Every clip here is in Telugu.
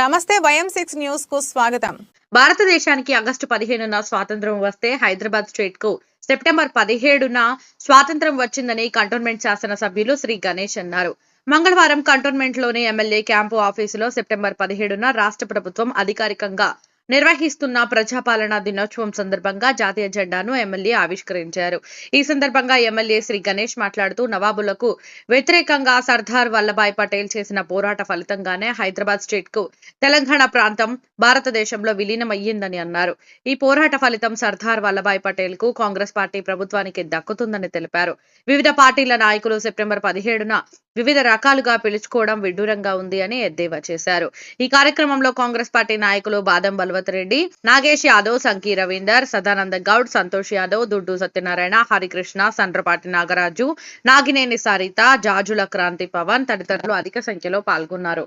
నమస్తే వయం సిక్స్ న్యూస్కు స్వాగతం. భారతదేశానికి ఆగస్టు పదిహేనున స్వాతంత్రం వస్తే హైదరాబాద్ స్టేట్కు సెప్టెంబర్ పదిహేడున స్వాతంత్రం వచ్చిందని కంటోన్మెంట్ శాసనసభ్యులు శ్రీ గణేష్ అన్నారు. మంగళవారం కంటోన్మెంట్లోని ఎమ్మెల్యే క్యాంపు ఆఫీసులో సెప్టెంబర్ పదిహేడున రాష్ట్ర ప్రభుత్వం అధికారికంగా నిర్వహిస్తున్న ప్రజాపాలన దినోత్సవం సందర్భంగా జాతీయ జెండాను ఎమ్మెల్యే ఆవిష్కరించారు. ఈ సందర్భంగా ఎమ్మెల్యే శ్రీ గణేష్ మాట్లాడుతూ నవాబులకు వ్యతిరేకంగా సర్దార్ వల్లభాయ్ పటేల్ చేసిన పోరాట ఫలితంగానే హైదరాబాద్ స్టేట్కు తెలంగాణ ప్రాంతం భారతదేశంలో విలీనమయ్యిందని అన్నారు. ఈ పోరాట ఫలితం సర్దార్ వల్లభాయ్ పటేల్కు కాంగ్రెస్ పార్టీ ప్రభుత్వానికి దక్కుతుందని తెలిపారు. వివిధ పార్టీల నాయకులు సెప్టెంబర్ పదిహేడున వివిధ రకాలుగా పిలుచుకోవడం విడ్డూరంగా ఉంది అని ఎద్దేవా చేశారు. ఈ కార్యక్రమంలో కాంగ్రెస్ పార్టీ నాయకులు బాదం బల్వత్ రెడ్డి నాగేష్ యాదవ్ సంకీ రవీందర్ సదానంద గౌడ్ సంతోష్ యాదవ్ దుడ్డు సత్యనారాయణ హరికృష్ణ సండ్రపాటి నాగరాజు నాగినేని సారిత జాజుల క్రాంతి పవన్ తదితరులు అధిక సంఖ్యలో పాల్గొన్నారు.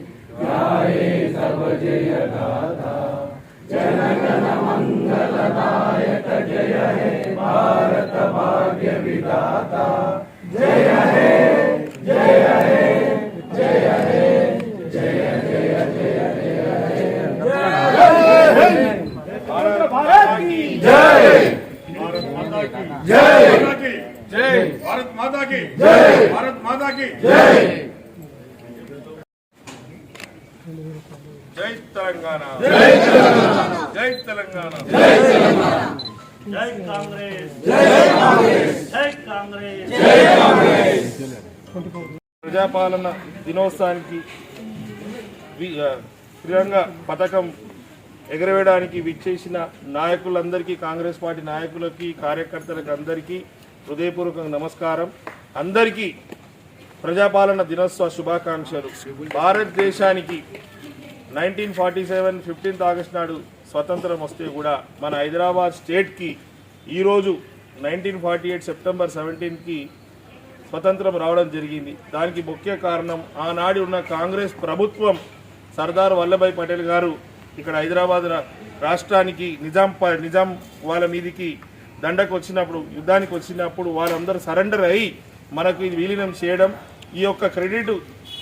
भारत माता की जय भारत माता की जय जय तेलंगाना जय तेलंगाना जय జై తెలంగాణ. జై తెలంగాణ. కాంగ్రెస్. ప్రజాపాలన దినోత్సవానికి క్రీడంగా పథకం ఎగరవేయడానికి విచ్చేసిన నాయకులందరికీ కాంగ్రెస్ పార్టీ నాయకులకి కార్యకర్తలకు అందరికీ హృదయపూర్వకంగా నమస్కారం. అందరికీ ప్రజాపాలన దినోత్సవ శుభాకాంక్షలు. భారతదేశానికి nineteen forty seven fifteenth August నాడు స్వతంత్రం వస్తే కూడా మన హైదరాబాద్ స్టేట్కి ఈరోజు నైన్టీన్ ఫార్టీ ఎయిట్ సెప్టెంబర్ సెవెంటీన్కి స్వతంత్రం రావడం జరిగింది. దానికి ముఖ్య కారణం ఆనాడు ఉన్న కాంగ్రెస్ ప్రభుత్వం సర్దార్ వల్లభాయ్ పటేల్ గారు ఇక్కడ హైదరాబాద్ రాష్ట్రానికి నిజాం నిజాం వాళ్ళ మీదికి దండకు వచ్చినప్పుడు యుద్ధానికి వచ్చినప్పుడు వాళ్ళందరూ సరెండర్ అయ్యి మనకు ఇది విలీనం చేయడం ఈ యొక్క క్రెడిట్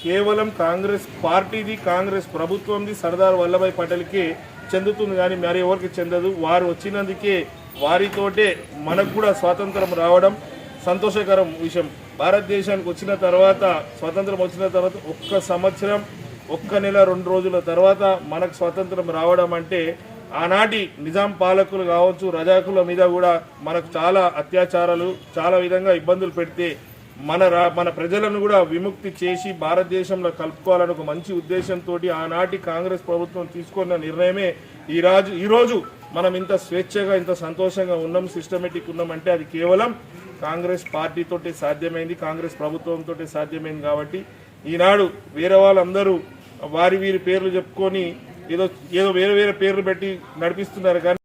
కేవలం కాంగ్రెస్ పార్టీది కాంగ్రెస్ ప్రభుత్వంది సర్దార్ వల్లభాయ్ పటేల్కే చెందుతుంది కానీ మరి ఎవరికి చెందదు? వారు వచ్చినందుకే వారితోటే మనకు కూడా స్వాతంత్రం రావడం సంతోషకరం విషయం. భారతదేశానికి వచ్చిన తర్వాత స్వాతంత్రం వచ్చిన తర్వాత ఒక్క సంవత్సరం ఒక్క నెల రెండు రోజుల తర్వాత మనకు స్వాతంత్రం రావడం అంటే ఆనాటి నిజాం పాలకులు కావచ్చు రజాకుల మీద కూడా మనకు చాలా అత్యాచారాలు చాలా విధంగా ఇబ్బందులు పెడితే మన రా మన ప్రజలను కూడా విముక్తి చేసి భారతదేశంలో కలుపుకోవాలని ఒక మంచి ఉద్దేశంతో ఆనాటి కాంగ్రెస్ ప్రభుత్వం తీసుకున్న నిర్ణయమే ఈ రాజు ఈరోజు మనం ఇంత స్వేచ్ఛగా ఇంత సంతోషంగా ఉన్నాం సిస్టమేటిక్ ఉన్నాం అంటే అది కేవలం కాంగ్రెస్ పార్టీతోటి సాధ్యమైంది కాంగ్రెస్ ప్రభుత్వంతో సాధ్యమైంది కాబట్టి ఈనాడు వేరే వాళ్ళందరూ వారి వీరి పేర్లు చెప్పుకొని ఏదో ఏదో వేరే వేరే పేర్లు పెట్టి నడిపిస్తున్నారు కానీ